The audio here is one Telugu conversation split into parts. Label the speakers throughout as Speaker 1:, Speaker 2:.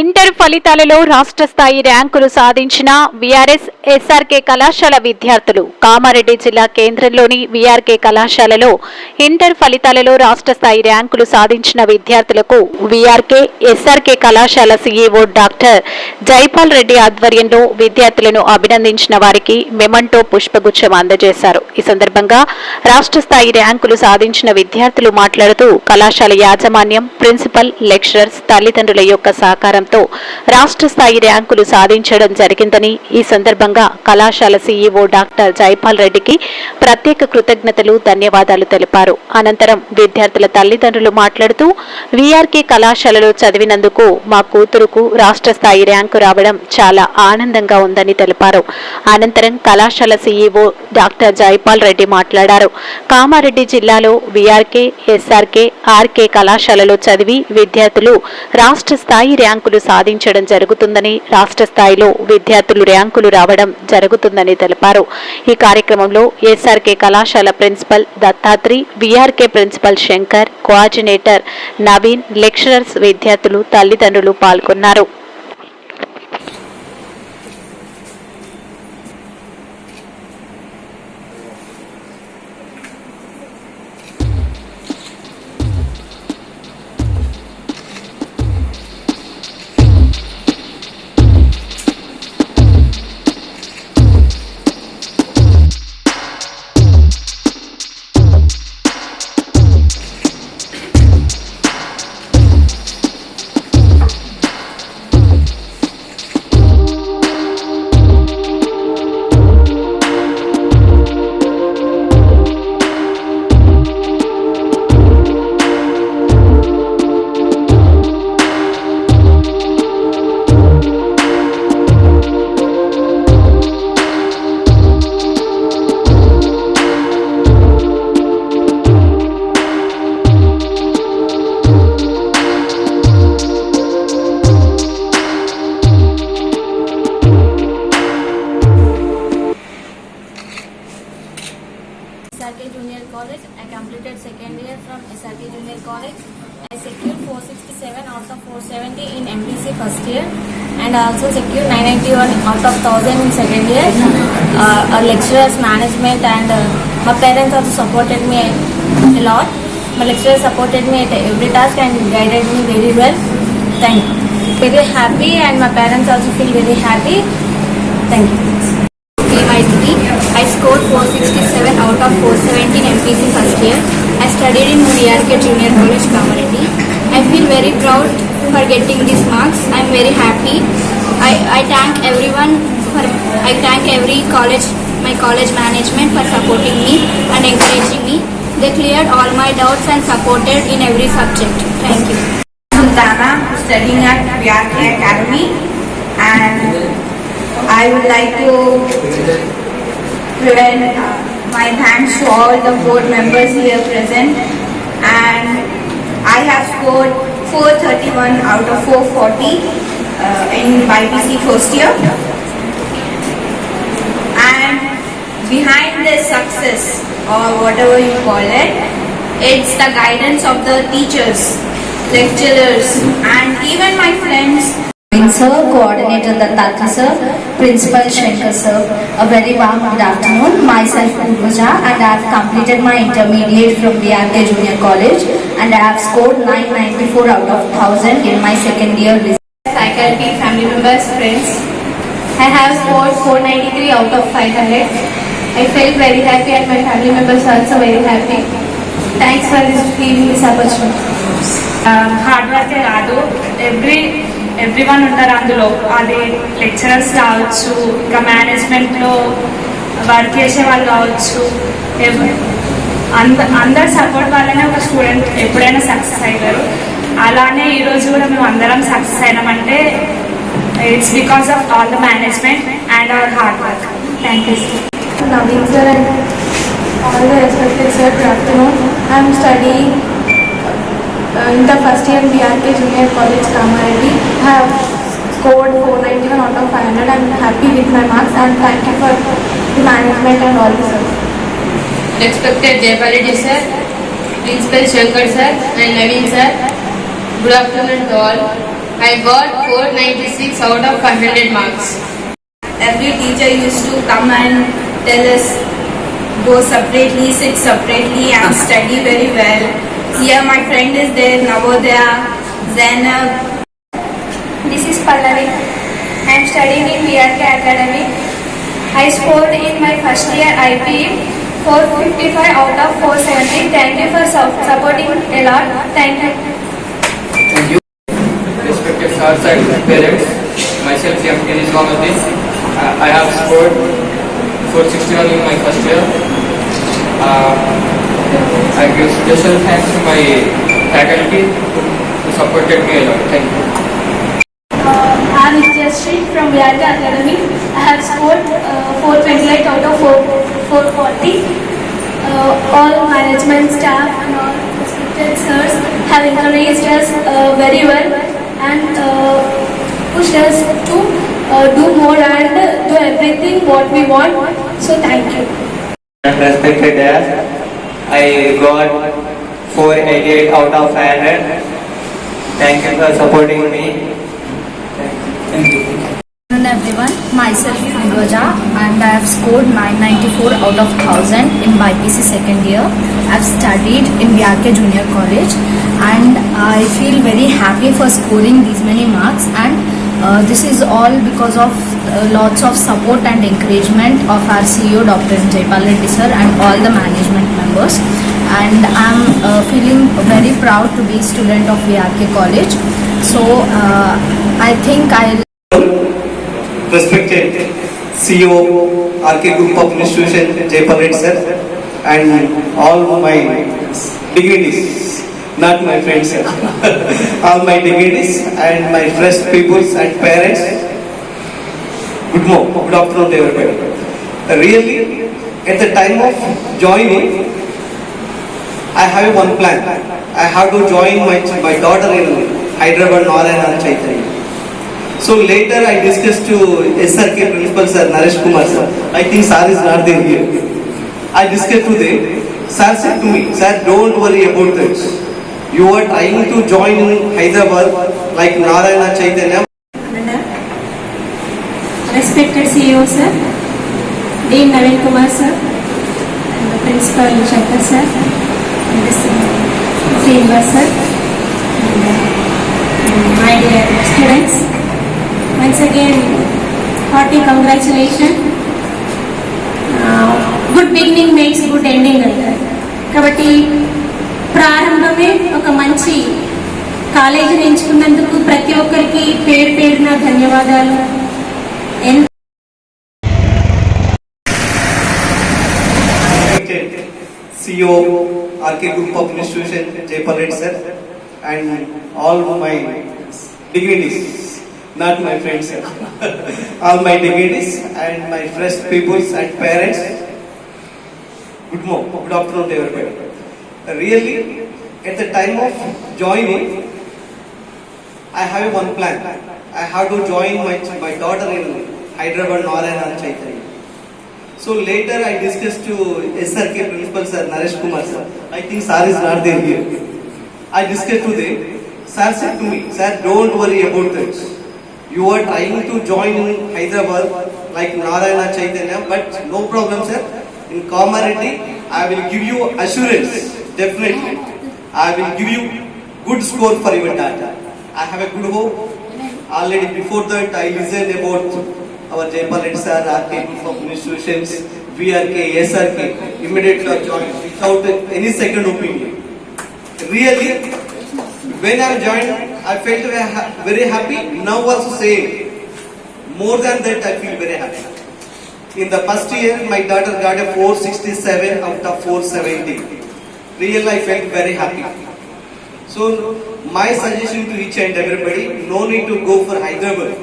Speaker 1: ఇంటర్ ఫలితాలలో రాష్ట్ర స్థాయి ర్యాంకులు సాధించిన వీఆర్ఎస్ ఎస్ఆర్కే కళాశాల విద్యార్థులు. కామారెడ్డి జిల్లా కేంద్రంలోని వీఆర్కే కళాశాలలో ఇంటర్ ఫలితాలలో రాష్ట్ర స్థాయి ర్యాంకులు సాధించిన విద్యార్థులకు వీఆర్కే ఎస్ఆర్కే కళాశాల సీఈఓ డాక్టర్ జైపాల్ రెడ్డి ఆధ్వర్యంలో విద్యార్థులను అభినందించిన వారికి మెమంటో పుష్పగుచ్చం అందజేశారు. ఈ సందర్భంగా రాష్ట్ర స్థాయి ర్యాంకులు సాధించిన విద్యార్థులు మాట్లాడుతూ కళాశాల యాజమాన్యం ప్రిన్సిపల్ లెక్చరర్స్ తల్లిదండ్రుల యొక్క సహకారం సహకారంతో రాష్ట్ర స్థాయి ర్యాంకులు సాధించడం జరిగిందని ఈ సందర్భంగా కళాశాల సీఈఓ డాక్టర్ జైపాల్ రెడ్డికి ప్రత్యేక కృతజ్ఞతలు ధన్యవాదాలు తెలిపారు. అనంతరం విద్యార్థుల తల్లిదండ్రులు మాట్లాడుతూ వీఆర్కే కళాశాలలో చదివినందుకు మా కూతురుకు రాష్ట్ర స్థాయి ర్యాంకు రావడం చాలా ఆనందంగా ఉందని తెలిపారు. అనంతరం కళాశాల సీఈఓ డాక్టర్ జైపాల్ రెడ్డి మాట్లాడారు. కామారెడ్డి జిల్లాలో వీఆర్కే ఎస్ఆర్కే ఆర్కే కళాశాలలో చదివి విద్యార్థులు రాష్ట్ర స్థాయి ర్యాంకులు సాధించడం జరుగుతుందని రాష్ట్ర స్థాయిలో విద్యార్థులు ర్యాంకులు రావడం జరుగుతుందని తెలిపారు. ఈ కార్యక్రమంలో ఎస్ఆర్కే కళాశాల principal Dattatri VRK principal Shankar coordinator Naveen lecturers విద్యార్థులు తల్లిదండ్రులు పాల్గొన్నారు.
Speaker 2: Also secured 991 out of 1000 in second year. Uh, our lecturers, management and uh, my parents also supported me a lot. My lecturers supported me at every task and guided me very well. Thank you. Very happy and my parents also feel very happy. Thank you. PY3. I scored 467 out of 417 MPC first year. I studied in VRK Junior College, Kamareddy. I feel very proud for getting these marks. I'm very happy. I, I thank everyone for, I thank every college, my college management for supporting me and encouraging me. They cleared all my doubts and supported in every subject. Thank you.
Speaker 3: Sultana, studying at VRK Academy, and I would like to present uh, my thanks to all the board members here present. And I have scored 431 out of 440 uh, in YPC first year. And behind this success, or whatever you call it, it's the guidance of the teachers, lecturers, and even my friends
Speaker 4: Sir, Coordinator Dattatri Sir, Principal Shankar Sir, a very warm good afternoon. Myself Urvaja and I have completed my intermediate from BRK Junior College and I have scored 994 out of 1000 in my second year అందరికీ
Speaker 2: family members friends I have scored four ninety three out of five hundred I fell very happy and my family members also very happy thanks for this giving this opportunity
Speaker 5: hard వర్కే కాదు ఎవ్రీ ఎవ్రీ వన్ ఉంటారు అందులో అది లెక్చరర్స్ కావచ్చు ఇంకా మేనేజ్మెంట్లో వర్క్ చేసే వాళ్ళు కావచ్చు అంద అందరు సపోర్ట్ వల్లనే ఒక స్టూడెంట్ ఎప్పుడైనా సక్సెస్ అయ్యారు అలానే ఈరోజు కూడా మేము అందరం success అయినామంటే it's because of all the management and our hard work thank you
Speaker 2: Naveen sir and all the respected sir good afternoon I'm study in the first year BRK junior college Kamareddy have scored four ninety one out of five hundred and happy with my marks and thank you for the management and all the sir respected
Speaker 6: Jayapal Reddy sir principal Shankar sir and Naveen sir Good afternoon to all. I got 496 out of 500 marks.
Speaker 3: Every teacher used to come and tell us go separately, sit separately and study very well. Here my friend is there, Navodaya, Zainab,
Speaker 7: This is Pallavi. I am studying in VRK Academy. I scored in my first year IP 455 out of 470. Thank you for su- supporting a lot. Thank you.
Speaker 8: And parents, myself M. Kenis Mohammadin. I- I have scored 461 in my first year. Uh, I give special thanks to my faculty who supported me a lot. Thank you.
Speaker 7: Uh, I am Nityashree from VRK Academy. I have scored uh, 428 out of 4, 440. Uh, all management staff and all respected sirs have encouraged us uh, very well and uh, pushed us to uh, do more and do everything what we want. So thank you.
Speaker 9: Respected dad, I got 488 out of 500. Thank you for supporting me.
Speaker 4: Afternoon everyone, myself Purvaja and I have scored 994 out of 1000 in BIPC second year. I have studied in VRK Junior College and I feel very happy for scoring these many marks and uh, this is all because of uh, lots of support and encouragement of our CEO Dr. Jaypal Reddy sir and all the management members and I'm uh, feeling very proud to be student of VRK College. So uh, I think I'll
Speaker 9: Respected CEO, RK Group of Institution, Jaypal Reddy sir, and all my dignities, not my friends, sir. all my dignities and my fresh peoples and parents. Good morning, good afternoon everybody. Really, at the time of joining, I have one plan. I have to join my, my daughter in Hyderabad, Narayana Chaitanya. So later I discussed to SRK principal sir, Naresh Kumar sir. I think sir is not there here. I discussed to them. Sir said to me, sir don't worry about this. You are trying to join in Hyderabad like Narayana Chaitanya.
Speaker 7: respected CEO sir, Dean Navin Kumar sir, and the principal Shankar sir, and the Srinivas sir, and uh, my dear students. Once again hearty congratulation good beginning makes good ending అంటారు. కాబట్టి ప్రారంభమే ఒక మంచి కాలేజీని ఎంచుకున్నందుకు ప్రతి ఒక్కరికి పేరు పేరున ధన్యవాదాలు.
Speaker 9: CO RK group of institution Jaipal sir and all my degree degree not my friends, all my dignities and my fresh peoples and parents. Good morning, good afternoon everybody. Really, at the time of joining, I have one plan. I have to join my, my daughter in Hyderabad, Narayana Chaitanya. So later I discussed to SRK principal sir, Naresh Kumar sir. I think sir is not there here. I discussed to them. Sir said to me, sir don't worry about this. You are trying to join in Hyderabad like Narayana Chaitanya, but no problem sir. In Kamarati, I will give you assurance, definitely. I will give you good score for your data. I have a good hope. Already before that, I listened about our Jaypal Reddy sir, RK Group Institutions, VRK, SRK, immediately I joined without any second opinion. Really, when I joined, I felt very happy. Now also same. More than that, I feel very happy. In the first year, my daughter got a 467 out of 470. Really, I felt very happy. So, my suggestion to each and everybody, no need to go for Hyderabad.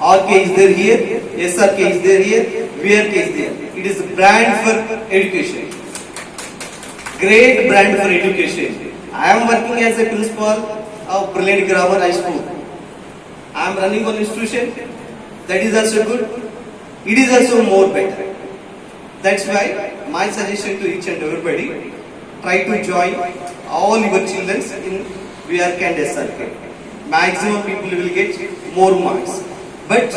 Speaker 9: RK is there here, SRK is there here, VRK is there. It is a brand for education. Great brand for education. I am working as a principal of Brilliant Grammar High School. I am running one institution. That is also good. It is also more better. That's why my suggestion to each and everybody, try to join all your children in VRK and SRK. maximum people will get more marks. But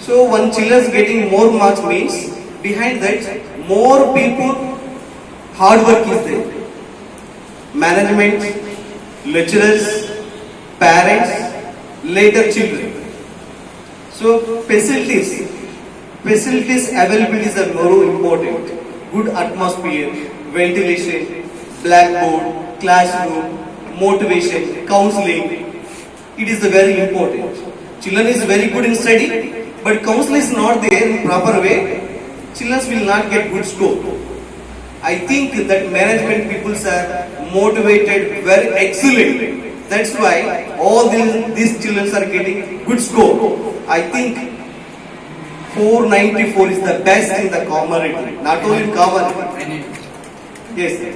Speaker 9: so when children getting more marks means behind that more people hard work is there. Management, lecturers, parents, later children. So facilities, facilities availabilities are more important. Good atmosphere, ventilation, blackboard, classroom, motivation, counseling. It is very important. Children is very good in study, but counseling is not there in proper way. Children will not get good score. I think that management people are motivated, very excellent. That's why all these, these children are getting good score. I think 494 is the best in the community, not only in community. Yes, sir.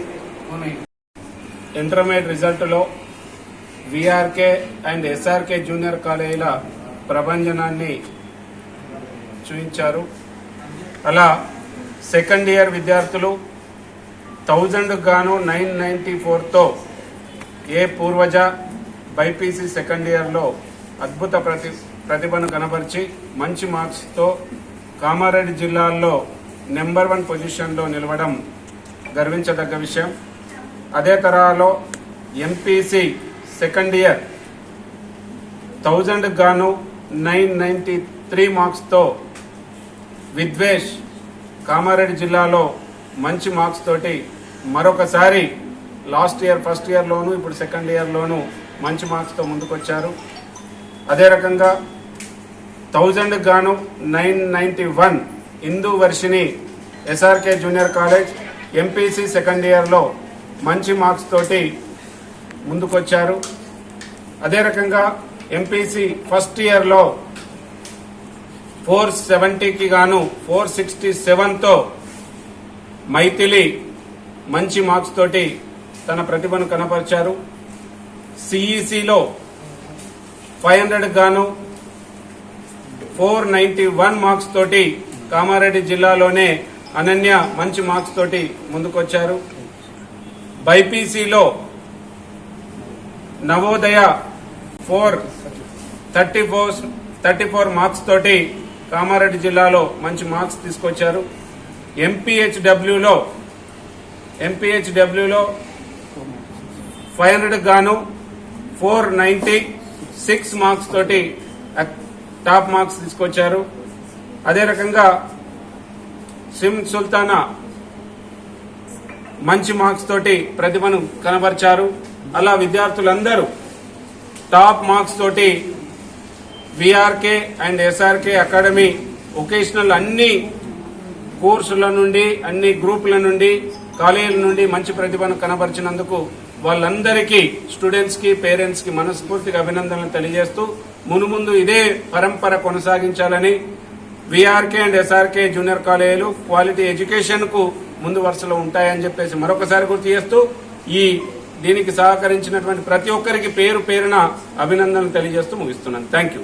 Speaker 10: Intermediate రిజల్ట్లో VRK and SRK junior కాలేజీల ప్రభంజనాన్ని చూపించారు అలా సెకండ్ ఇయర్ విద్యార్థులు థౌజండ్ గాను నైన్ నైంటీ ఫోర్తో ఏ పూర్వజ బైపీసీ సెకండ్ ఇయర్లో అద్భుత ప్రతి ప్రతిభను కనబరిచి మంచి మార్క్స్తో కామారెడ్డి జిల్లాల్లో నెంబర్ వన్ పొజిషన్లో నిలవడం గర్వించదగ్గ విషయం. అదే తరహాలో ఎంపీసీ సెకండ్ ఇయర్ థౌజండ్ గాను నైన్ నైంటీ త్రీ మార్క్స్తో విద్వేష్ కామారెడ్డి జిల్లాలో మంచి మార్క్స్ తోటి మరొకసారి లాస్ట్ ఇయర్ ఫస్ట్ ఇయర్లోను ఇప్పుడు సెకండ్ ఇయర్లోను మంచి మార్క్స్తో ముందుకొచ్చారు. అదే రకంగా థౌజండ్ గాను nine ninety one Hindu Varshini SRK junior college MPC second ఇయర్లో మంచి మార్క్స్ తోటి ముందుకొచ్చారు. అదే రకంగా ఎంపీసీ ఫస్ట్ ఇయర్లో ఫోర్ సెవెంటీకి గాను ఫోర్ సిక్స్టీ సెవెన్తో మైథిలి మంచి మార్క్స్ తోటి తన ప్రతిభను కనపరిచారు. సిఈసిలో ఫైవ్ హండ్రెడ్ గాను ఫోర్ నైంటీ వన్ మార్క్స్ తోటి కామారెడ్డి జిల్లాలోనే అనన్య మంచి మార్క్స్ తోటి ముందుకొచ్చారు. బైపీసీలో Navodaya four thirty four thirty four marks తోటి కామారెడ్డి జిల్లాలో మంచి మార్క్స్ తీసుకొచ్చారు. ఎంపీహెచ్డబ్ల్యూలో ఎంపీహెచ్డబ్ల్యూలో ఫైవ్ హండ్రెడ్ గాను ఫోర్ నైంటీ సిక్స్ మార్క్స్ తోటి టాప్ మార్క్స్ తీసుకొచ్చారు. అదే రకంగా సిమ్ సుల్తానా మంచి మార్క్స్ తోటి ప్రతిభను కనబరిచారు. అలా విద్యార్థులందరూ టాప్ మార్క్స్ తోటి VRK and SRK academy vocational అన్ని కోర్సుల నుండి అన్ని గ్రూపుల నుండి కాలేజీల నుండి మంచి ప్రతిభను కనబరిచినందుకు వాళ్ళందరికీ స్టూడెంట్స్కి పేరెంట్స్కి మనస్ఫూర్తిగా అభినందనలు తెలియజేస్తూ మునుముందు ఇదే పరంపర కొనసాగించాలని విఆర్కే అండ్ ఎస్ఆర్కే జూనియర్ కాలేజీలు క్వాలిటీ ఎడ్యుకేషన్కు ముందు వరుసలో ఉంటాయని చెప్పేసి మరొకసారి గుర్తు చేస్తూ ఈ దీనికి సహకరించినటువంటి ప్రతి ఒక్కరికి పేరు పేరున అభినందనలు తెలియజేస్తూ ముగిస్తున్నాను. Thank you